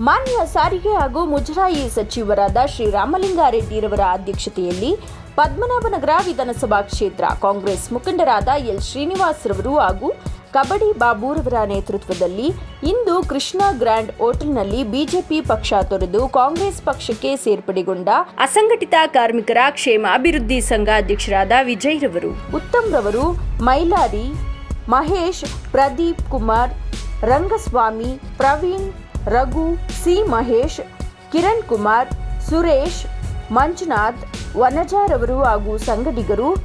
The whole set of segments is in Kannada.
ಮಾನ್ಯ ಸಾರಿಗೆ ಹಾಗೂ ಮುಜರಾಯಿ ಸಚಿವರಾದ ಶ್ರೀರಾಮಲಿಂಗಾರೆಡ್ಡಿರವರ ಅಧ್ಯಕ್ಷತೆಯಲ್ಲಿ ಪದ್ಮನಾಭನಗರ ವಿಧಾನಸಭಾ ಕ್ಷೇತ್ರ. ಕಾಂಗ್ರೆಸ್ ಮುಖಂಡರಾದ ಎಲ್ ಶ್ರೀನಿವಾಸ್ ರವರು ಹಾಗೂ ಕಬಡ್ಡಿ ಬಾಬೂರವರ ನೇತೃತ್ವದಲ್ಲಿ ಇಂದು ಕೃಷ್ಣ ಗ್ರ್ಯಾಂಡ್ ಹೋಟೆಲ್ನಲ್ಲಿ ಬಿಜೆಪಿ ಪಕ್ಷ ತೊರೆದು ಕಾಂಗ್ರೆಸ್ ಪಕ್ಷಕ್ಕೆ ಸೇರ್ಪಡೆಗೊಂಡ ಅಸಂಘಟಿತ ಕಾರ್ಮಿಕರ ಕ್ಷೇಮ ಅಭಿವೃದ್ಧಿ ಸಂಘ ಅಧ್ಯಕ್ಷರಾದ ವಿಜಯ್ ರವರು ಉತ್ತಮ್ ರವರು ಮೈಲಾರಿ ಮಹೇಶ್ ಪ್ರದೀಪ್ ಕುಮಾರ್ ರಂಗಸ್ವಾಮಿ ಪ್ರವೀಣ್ ರಘು, ಸಿ. ಮಹೇಶ್, ಕಿರಣ್ ಕುಮಾರ್, ಸುರೇಶ್, ಮಂಜುನಾಥ್, ವನಜಾರವರು ಹಾಗೂ ಸಂಗಡಿಗರು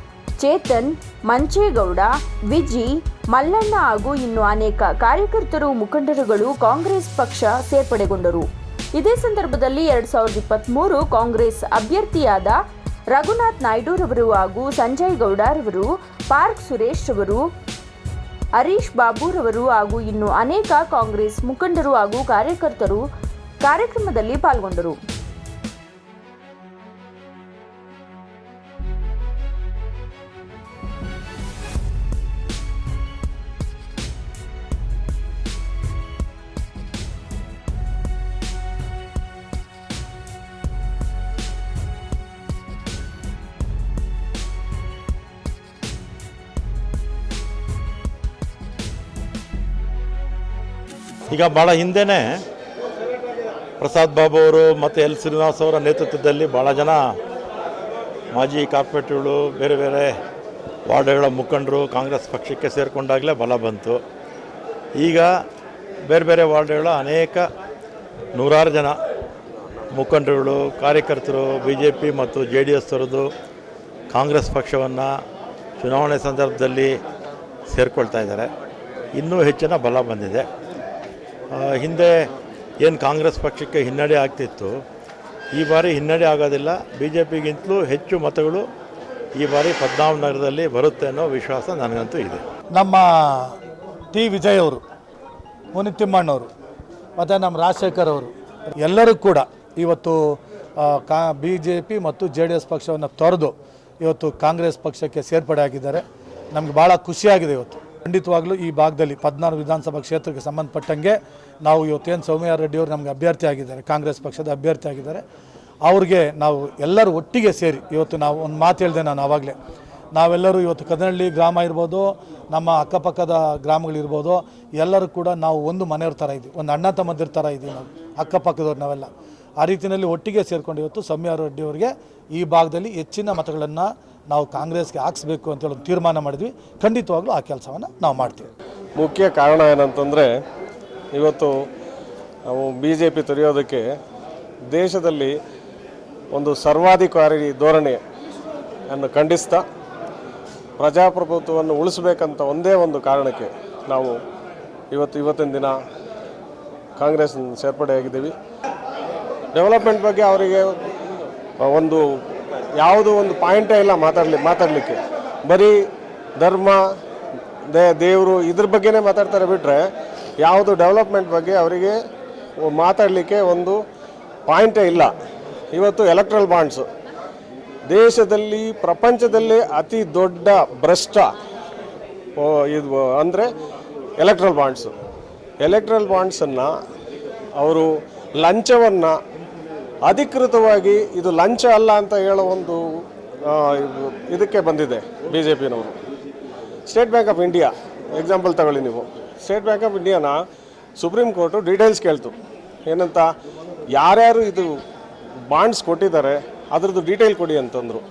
ಚೇತನ್ ಮಂಚೇಗೌಡ ವಿಜಿ, ಮಲ್ಲಣ್ಣ ಹಾಗೂ ಇನ್ನು ಅನೇಕ ಕಾರ್ಯಕರ್ತರು, ಮುಖಂಡರುಗಳು ಕಾಂಗ್ರೆಸ್ ಪಕ್ಷ ಸೇರ್ಪಡೆಗೊಂಡರು. ಇದೇ ಸಂದರ್ಭದಲ್ಲಿ ಎರಡ್ ಸಾವಿರದ ಇಪ್ಪತ್ತ್ಮೂರು ಕಾಂಗ್ರೆಸ್ ಅಭ್ಯರ್ಥಿಯಾದ ರಘುನಾಥ್ ನಾಯ್ಡುರವರು ಹಾಗೂ ಸಂಜಯ್ ಗೌಡರವರು, ಪಾರ್ಕ್ ಸುರೇಶ್ ರವರು ಹರೀಶ್ ಬಾಬುರವರು ಹಾಗೂ ಇನ್ನು ಅನೇಕ ಕಾಂಗ್ರೆಸ್ ಮುಖಂಡರು ಹಾಗೂ ಕಾರ್ಯಕರ್ತರು ಕಾರ್ಯಕ್ರಮದಲ್ಲಿ ಪಾಲ್ಗೊಂಡರು. ಈಗ ಭಾಳ ಹಿಂದೆನೇ ಪ್ರಸಾದ್ ಬಾಬು ಅವರು ಮತ್ತು ಎಲ್ ಶ್ರೀನಿವಾಸ್ ಅವರ ನೇತೃತ್ವದಲ್ಲಿ ಭಾಳ ಜನ ಮಾಜಿ ಕಾರ್ಪೊರೇಟ್ಗಳು ಬೇರೆ ಬೇರೆ ವಾರ್ಡ್ಗಳ ಮುಖಂಡರು ಕಾಂಗ್ರೆಸ್ ಪಕ್ಷಕ್ಕೆ ಸೇರಿಕೊಂಡಾಗಲೇ ಬಲ ಬಂತು. ಈಗ ಬೇರೆ ಬೇರೆ ವಾರ್ಡ್ಗಳ ಅನೇಕ ನೂರಾರು ಜನ ಮುಖಂಡರುಗಳು, ಕಾರ್ಯಕರ್ತರು ಬಿ ಜೆ ಪಿ ಮತ್ತು ಜೆ ಡಿ ಎಸ್ ಅವರದ್ದು ಕಾಂಗ್ರೆಸ್ ಪಕ್ಷವನ್ನು ಚುನಾವಣೆ ಸಂದರ್ಭದಲ್ಲಿ ಸೇರಿಕೊಳ್ತಾ ಇದ್ದಾರೆ. ಇನ್ನೂ ಹೆಚ್ಚಿನ ಬಲ ಬಂದಿದೆ. ಹಿಂದೆ ಏನು ಕಾಂಗ್ರೆಸ್ ಪಕ್ಷಕ್ಕೆ ಹಿನ್ನಡೆ ಆಗ್ತಿತ್ತು, ಈ ಬಾರಿ ಹಿನ್ನಡೆ ಆಗೋದಿಲ್ಲ. ಬಿ ಜೆ ಪಿಗಿಂತಲೂ ಹೆಚ್ಚು ಮತಗಳು ಈ ಬಾರಿ ಪದ್ಮನಾಭ ನಗರದಲ್ಲಿ ಬರುತ್ತೆ ಅನ್ನೋ ವಿಶ್ವಾಸ ನನಗಂತೂ ಇದೆ. ನಮ್ಮ ಟಿ. ವಿಜಯ್ ಅವರು ಮುನಿತಿಮ್ಮಣ್ಣವರು ತಿಮ್ಮಣ್ಣವರು ಮತ್ತು ನಮ್ಮ ರಾಜಶೇಖರ್ ಅವರು, ಎಲ್ಲರೂ ಕೂಡ ಇವತ್ತು ಕಾ ಬಿ ಜೆ ಪಿ ಮತ್ತು ಜೆ ಡಿ ಎಸ್ ಪಕ್ಷವನ್ನು ತೊರೆದು ಇವತ್ತು ಕಾಂಗ್ರೆಸ್ ಪಕ್ಷಕ್ಕೆ ಸೇರ್ಪಡೆ ಆಗಿದ್ದಾರೆ. ನಮಗೆ ಭಾಳ ಖುಷಿಯಾಗಿದೆ ಇವತ್ತು. ಖಂಡಿತವಾಗಲೂ ಈ ಭಾಗದಲ್ಲಿ ಪದ್ನಾರು ವಿಧಾನಸಭಾ ಕ್ಷೇತ್ರಕ್ಕೆ ಸಂಬಂಧಪಟ್ಟಂಗೆ ನಾವು ಏನು ಸೌಮ್ಯ ರೆಡ್ಡಿ ಅವರು ನಮಗೆ ಅಭ್ಯರ್ಥಿ ಆಗಿದ್ದಾರೆ, ಕಾಂಗ್ರೆಸ್ ಪಕ್ಷದ ಅಭ್ಯರ್ಥಿ ಆಗಿದ್ದಾರೆ, ಅವ್ರಿಗೆ ನಾವು ಎಲ್ಲರೂ ಒಟ್ಟಿಗೆ ಸೇರಿ, ಇವತ್ತು ನಾವು ಒಂದು ಮಾತು ಹೇಳಿದೆ ನಾನು ಆವಾಗಲೇ, ನಾವೆಲ್ಲರೂ ಇವತ್ತು ಕದನಹಳ್ಳಿ ಗ್ರಾಮ ಇರ್ಬೋದು, ನಮ್ಮ ಅಕ್ಕಪಕ್ಕದ ಗ್ರಾಮಗಳಿರ್ಬೋದು, ಎಲ್ಲರೂ ಕೂಡ ನಾವು ಒಂದು ಮನೆಯವ್ರ ಥರ ಇದ್ದೀವಿ, ಒಂದು ಅಣ್ಣ ತಮ್ಮದಿರ ಥರ ಇದ್ದೀವಿ ನಾವು, ಅಕ್ಕಪಕ್ಕದವ್ರು ನಾವೆಲ್ಲ. ಆ ರೀತಿಯಲ್ಲಿ ಒಟ್ಟಿಗೆ ಸೇರಿಕೊಂಡು ಇವತ್ತು ಸೌಮ್ಯ ರೆಡ್ಡಿ ಅವರಿಗೆ ಈ ಭಾಗದಲ್ಲಿ ಹೆಚ್ಚಿನ ಮತಗಳನ್ನು ನಾವು ಕಾಂಗ್ರೆಸ್ಗೆ ಹಾಕ್ಸ್ಬೇಕು ಅಂತೇಳಿ ಒಂದು ತೀರ್ಮಾನ ಮಾಡಿದ್ವಿ, ಖಂಡಿತವಾಗ್ಲೂ ಆ ಕೆಲಸವನ್ನು ನಾವು ಮಾಡ್ತೀವಿ. ಮುಖ್ಯ ಕಾರಣ ಏನಂತಂದರೆ ಇವತ್ತು ನಾವು ಬಿ ಜೆ ಪಿ ತೊರೆಯೋದಕ್ಕೆ ದೇಶದಲ್ಲಿ ಒಂದು ಸರ್ವಾಧಿಕಾರಿ ಧೋರಣೆಯನ್ನು ಖಂಡಿಸ್ತಾ ಪ್ರಜಾಪ್ರಭುತ್ವವನ್ನು ಉಳಿಸ್ಬೇಕಂತ ಒಂದೇ ಒಂದು ಕಾರಣಕ್ಕೆ ನಾವು ಇವತ್ತು ಇವತ್ತಿನ ದಿನ ಕಾಂಗ್ರೆಸ್ ಸೇರ್ಪಡೆಯಾಗಿದ್ದೀವಿ. ಡೆವಲಪ್ಮೆಂಟ್ ಬಗ್ಗೆ ಅವರಿಗೆ ಒಂದು ಯಾವುದೋ ಒಂದು ಪಾಯಿಂಟೇ ಇಲ್ಲ ಮಾತಾಡಲಿ, ಮಾತಾಡಲಿಕ್ಕೆ. ಬರೀ ಧರ್ಮ, ದೇ, ದೇವರು ಇದ್ರ ಬಗ್ಗೆನೇ ಮಾತಾಡ್ತಾರೆ ಬಿಟ್ಟರೆ ಯಾವುದು ಡೆವಲಪ್ಮೆಂಟ್ ಬಗ್ಗೆ ಅವರಿಗೆ ಮಾತಾಡಲಿಕ್ಕೆ ಒಂದು ಪಾಯಿಂಟೇ ಇಲ್ಲ. ಇವತ್ತು ಎಲೆಕ್ಟ್ರಲ್ ಬಾಂಡ್ಸು ದೇಶದಲ್ಲಿ, ಪ್ರಪಂಚದಲ್ಲೇ ಅತಿ ದೊಡ್ಡ ಭ್ರಷ್ಟ ಇದು ಅಂದರೆ ಎಲೆಕ್ಟ್ರಲ್ ಬಾಂಡ್ಸು ಎಲೆಕ್ಟ್ರಲ್ ಬಾಂಡ್ಸನ್ನು ಅವರು ಲಂಚವನ್ನು ಅಧಿಕೃತವಾಗಿ ಇದು ಲಂಚ ಅಲ್ಲ ಅಂತ ಹೇಳೋ ಒಂದು ಇದಕ್ಕೆ ಬಂದಿದೆ B J ಪಿನವರು State Bank of India example ತಗೊಳ್ಳಿ ನೀವು. ಸ್ಟೇಟ್ ಬ್ಯಾಂಕ್ ಆಫ್ ಇಂಡಿಯಾನ ಸುಪ್ರೀಂ ಕೋರ್ಟು ಡೀಟೇಲ್ಸ್ ಕೇಳ್ತು. ಏನಂತ? ಯಾರ್ಯಾರು ಇದು ಬಾಂಡ್ಸ್ ಕೊಟ್ಟಿದ್ದಾರೆ, ಅದರದ್ದು ಡೀಟೇಲ್ ಕೊಡಿ ಅಂತಂದರು.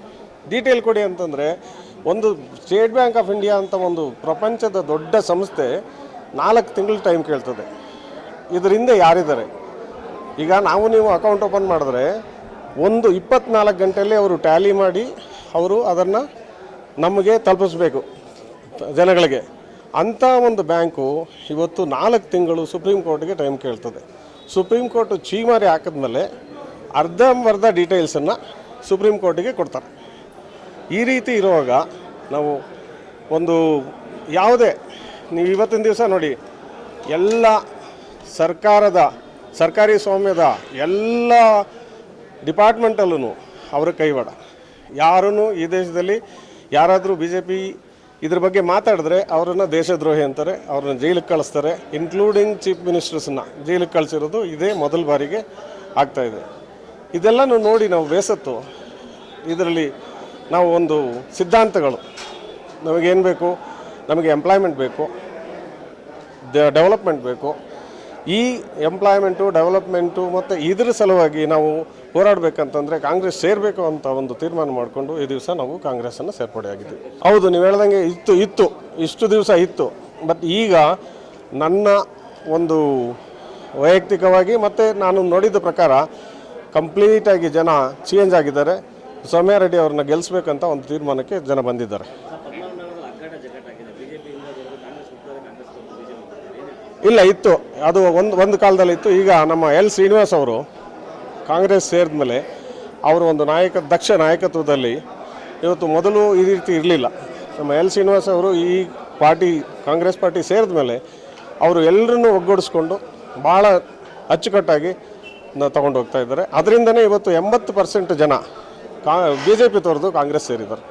ಡೀಟೇಲ್ ಕೊಡಿ ಅಂತಂದರೆ, ಒಂದು ಸ್ಟೇಟ್ ಬ್ಯಾಂಕ್ ಆಫ್ ಇಂಡಿಯಾ ಅಂತ ಒಂದು ಪ್ರಪಂಚದ ದೊಡ್ಡ ಸಂಸ್ಥೆ ನಾಲ್ಕು ತಿಂಗಳು ಟೈಮ್ ಕೇಳ್ತದೆ. ಇದರಿಂದ ಯಾರಿದ್ದಾರೆ? ಈಗ ನಾವು ನೀವು ಅಕೌಂಟ್ ಓಪನ್ ಮಾಡಿದ್ರೆ, ಒಂದು ಇಪ್ಪತ್ನಾಲ್ಕು ಗಂಟೆಯಲ್ಲಿ ಅವರು ಟ್ಯಾಲಿ ಮಾಡಿ, ಅವರು ಅದನ್ನು ನಮಗೆ ತಲುಪಿಸ್ಬೇಕು ಜನಗಳಿಗೆ. ಅಂಥ ಒಂದು ಬ್ಯಾಂಕು ಇವತ್ತು ನಾಲ್ಕು ತಿಂಗಳು ಸುಪ್ರೀಂ ಕೋರ್ಟ್ಗೆ ಟೈಮ್ ಕೇಳ್ತದೆ. ಸುಪ್ರೀಂ ಕೋರ್ಟ್ ಚೀಮಾರಿ ಹಾಕಿದ್ಮೇಲೆ ಅರ್ಧಂಬರ್ಧ ಡೀಟೇಲ್ಸನ್ನು ಸುಪ್ರೀಂ ಕೋರ್ಟಿಗೆ ಕೊಡ್ತಾರೆ. ಈ ರೀತಿ ಇರುವಾಗ ನಾವು ಒಂದು ಯಾವುದೇ ನೀವು ಇವತ್ತಿನ ದಿವಸ ನೋಡಿ, ಎಲ್ಲ ಸರ್ಕಾರದ, ಸರ್ಕಾರಿ ಸ್ವಾಮ್ಯದ ಎಲ್ಲ ಡಿಪಾರ್ಟ್ಮೆಂಟಲ್ಲೂ ಅವರ ಕೈವಾಡ. ಯಾರೂ ಈ ದೇಶದಲ್ಲಿ ಯಾರಾದರೂ ಬಿ ಜೆ ಪಿ ಇದ್ರ ಬಗ್ಗೆ ಮಾತಾಡಿದ್ರೆ ಅವರನ್ನು ದೇಶದ್ರೋಹಿ ಅಂತಾರೆ, ಅವ್ರನ್ನ ಜೈಲಿಗೆ ಕಳಿಸ್ತಾರೆ ಇನ್ಕ್ಲೂಡಿಂಗ್ ಚೀಫ್ ಮಿನಿಸ್ಟರ್ಸನ್ನ ಜೈಲಿಗೆ ಕಳಿಸಿರೋದು ಇದೇ ಮೊದಲ ಬಾರಿಗೆ ಆಗ್ತಾ ಇದೆ. ಇದೆಲ್ಲನೂ ನೋಡಿ ನಾವು ಬೇಸತ್ತು. ಇದರಲ್ಲಿ ನಾವು ಒಂದು ಸಿದ್ಧಾಂತಗಳು. ನಮಗೇನು ಬೇಕು? ನಮಗೆ ಎಂಪ್ಲಾಯ್ಮೆಂಟ್ ಬೇಕು. ಡೆವಲಪ್ಮೆಂಟ್ ಬೇಕು. ಈ ಎಂಪ್ಲಾಯ್ಮೆಂಟು ಡೆವಲಪ್ಮೆಂಟು ಮತ್ತು ಇದ್ರ ಸಲುವಾಗಿ ನಾವು ಹೋರಾಡಬೇಕಂತಂದರೆ ಕಾಂಗ್ರೆಸ್ ಸೇರಬೇಕು ಅಂತ ಒಂದು ತೀರ್ಮಾನ ಮಾಡಿಕೊಂಡು ಈ ದಿವಸ ನಾವು ಕಾಂಗ್ರೆಸ್ಸನ್ನು ಸೇರ್ಪಡೆಯಾಗಿದ್ದೀವಿ ಹೌದು, ನೀವು ಹೇಳ್ದಂಗೆ ಇತ್ತು ಇತ್ತು. ಇಷ್ಟು ದಿವಸ ಇತ್ತು. ಬಟ್ ಈಗ ನನ್ನ ಒಂದು ವೈಯಕ್ತಿಕವಾಗಿ ಮತ್ತು ನಾನು ನೋಡಿದ ಪ್ರಕಾರ ಕಂಪ್ಲೀಟಾಗಿ ಜನ ಚೇಂಜ್ ಆಗಿದ್ದಾರೆ. ಸೌಮ್ಯ ರೆಡ್ಡಿ ಅವ್ರನ್ನ ಗೆಲ್ಲಿಸ್ಬೇಕಂತ ಒಂದು ತೀರ್ಮಾನಕ್ಕೆ ಜನ ಬಂದಿದ್ದಾರೆ. ಇಲ್ಲ, ಇತ್ತು. ಅದು ಒಂದು ಒಂದು ಕಾಲದಲ್ಲಿ ಇತ್ತು. ಈಗ ನಮ್ಮ ಎಲ್ ಶ್ರೀನಿವಾಸ್ ಅವರು ಕಾಂಗ್ರೆಸ್ ಸೇರಿದ ಮೇಲೆ ಅವರು ಒಂದು ನಾಯಕ, ದಕ್ಷ ನಾಯಕತ್ವದಲ್ಲಿ ಇವತ್ತು ಮೊದಲು ಈ ರೀತಿ ಇರಲಿಲ್ಲ. ನಮ್ಮ ಎಲ್ ಶ್ರೀನಿವಾಸ್ ಅವರು ಈ ಪಾರ್ಟಿ, ಕಾಂಗ್ರೆಸ್ ಪಾರ್ಟಿ ಸೇರಿದ ಮೇಲೆ ಅವರು ಎಲ್ಲರನ್ನೂ ಒಗ್ಗೂಡಿಸ್ಕೊಂಡು ಭಾಳ ಅಚ್ಚುಕಟ್ಟಾಗಿ ತಗೊಂಡು ಹೋಗ್ತಾ ಇದ್ದಾರೆ. ಅದರಿಂದನೇ ಇವತ್ತು ಎಂಬತ್ತು ಪರ್ಸೆಂಟ್ ಜನ ಕಾ ಬಿ ಜೆ ಪಿ ತೋರೆದು ಕಾಂಗ್ರೆಸ್ ಸೇರಿದ್ದಾರೆ.